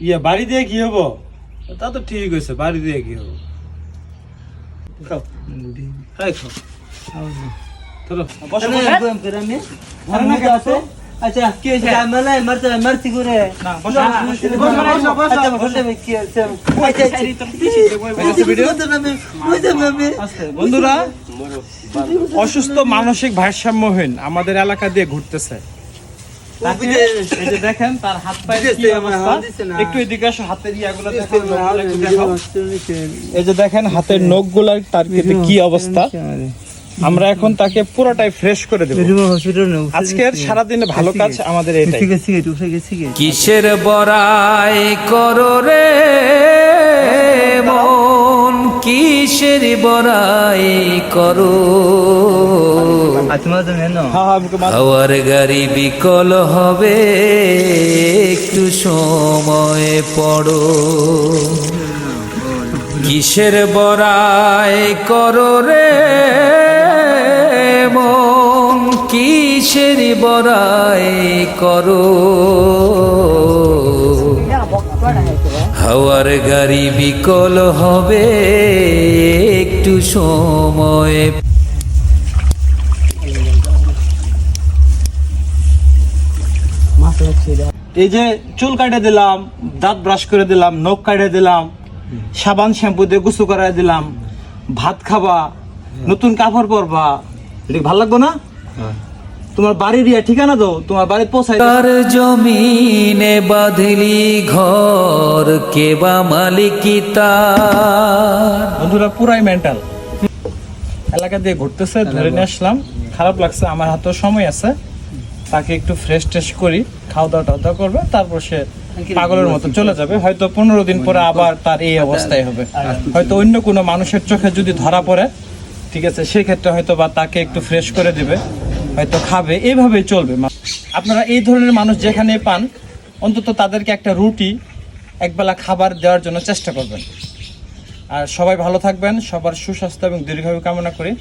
ইয়া বাড়ি দিয়ে কি হব তা তো ঠিক হয়েছে বাড়ি দিয়ে কি হব খাও খাও চলো বসো বসো। আচ্ছা কি হয়েছে মেলায় মারতে মারছি করে না বসো বসো, বসো, বসো, আস্তে। বন্ধুরা অসুস্থ মানসিক ভারসাম্যহীন আমাদের এলাকা দিয়ে ঘুরতেছে দেখেন তার হাত পায়ের কি অবস্থা? একটু এদিকে আসো হাতের ইয়াগুলো দেখো নখগুলো একটু দেখো। এই যে দেখেন হাতের নখগুলার তার কি অবস্থা? আমরা এখন তাকে পুরোটাই ফ্রেশ করে দেব। আজকের সারাদিনে ভালো কাজ আমাদের এটাই। কিসের বড়াই করো রে? কিসের বড়াই করো? হাওয়ার গাড়ি বিকল হবে, একটু সময় পড়ো। কিসের বড়াই করো রে মন, কিসের বড়াই করো? হাওয়ার গাড়ি বিকল হবে একটু সময়। এই যে চুল কাটে দিলাম দাঁত ব্রাশ করে দিলাম নখ কাটে দিলাম সাবান শ্যাম্পু দিয়ে গুসু করাই দিলাম ভাত খাবা নতুন কাপড় পরবা এটা ভালো লাগবে না? তোমার বাড়ির ইয়া ঠিকানা দাও তোমার বাড়ি পৌঁছাই। তার জমিনে বাঁধলি ঘর কেবা মালিকিতা বন্ধুরা পুরাই মেন্টাল এলাকা দিয়ে ঘুরতেছে ধরে নিয়ে আসলাম। খারাপ লাগছে আমার হাতেও সময় আছে। তাকে একটু ফ্রেশ ট্রেশ করি খাওয়া দাওয়া টাওয়া দাওয়া করবে তারপর সে পাগলের মতো চলে যাবে। হয়তো পনেরো দিন পরে আবার তার এই অবস্থায় হবে। হয়তো অন্য কোনো মানুষের চোখে যদি ধরা পড়ে ঠিক আছে সেক্ষেত্রে হয়তো বা তাকে একটু ফ্রেশ করে দিবে। হয়তো খাবে এইভাবেই চলবে। আপনারা এই ধরনের মানুষ যেখানে পান অন্তত তাদেরকে একটা রুটি একবেলা খাবার দেওয়ার জন্য চেষ্টা করবেন। আর সবাই ভালো থাকবেন সবার সুস্বাস্থ্য এবং দীর্ঘায়ু কামনা করি।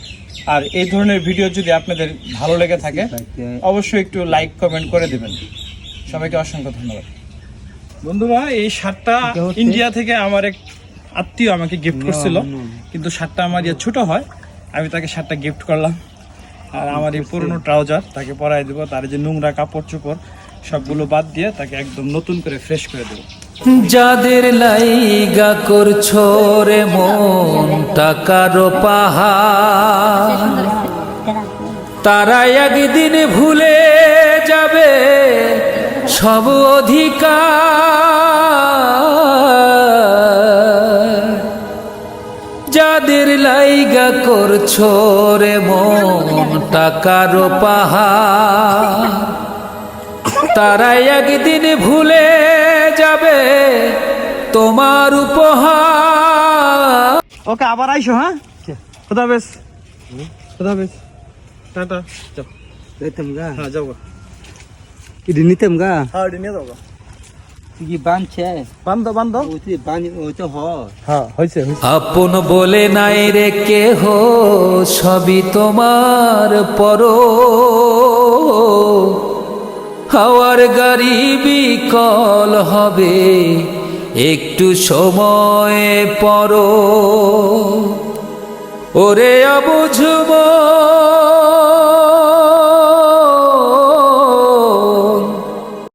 আর এই ধরনের ভিডিও যদি আপনাদের ভালো লেগে থাকে অবশ্যই একটু লাইক কমেন্ট করে দিবেন। সবাইকে অসংখ্য ধন্যবাদ। বন্ধুরা এই শার্টটা ইন্ডিয়া থেকে আমার এক আত্মীয় আমাকে গিফট করছিল। কিন্তু শার্টটা আমার ইয়ে ছোট হয় আমি তাকে শার্টটা গিফট করলাম। আর আমার এই পুরনো ট্রাউজার, তাকে পরাই দেবো, তার যে নোংরা কাপড় চোপড়, সবগুলো বাদ দিয়ে তাকে একদম নতুন করে ফ্রেশ করে দেবো। যাদের লাইগা করছ রে মন, টাকার পাহাড় তারা একদিন ভুলে যাবে সব অধিকার। জায়গা করছ রে মন টাকার তারা একদিন ভুলে যাবে তোমার উপহার। ওকে আবার আইসো হ্যাঁ? খুদা বেশ খুদা বেশ টাটা। যাও। যাইতাম গা হ্যাঁ যাও গা ইডি নিতাম গা? হ্যাঁ ইডি নিয়ে যাও গা আপন বলে নাই রে কেহ সবই তোমার পর। হাওয়ার গাড়ি বিকল হবে একটু সময় পর। ওরে অবুঝব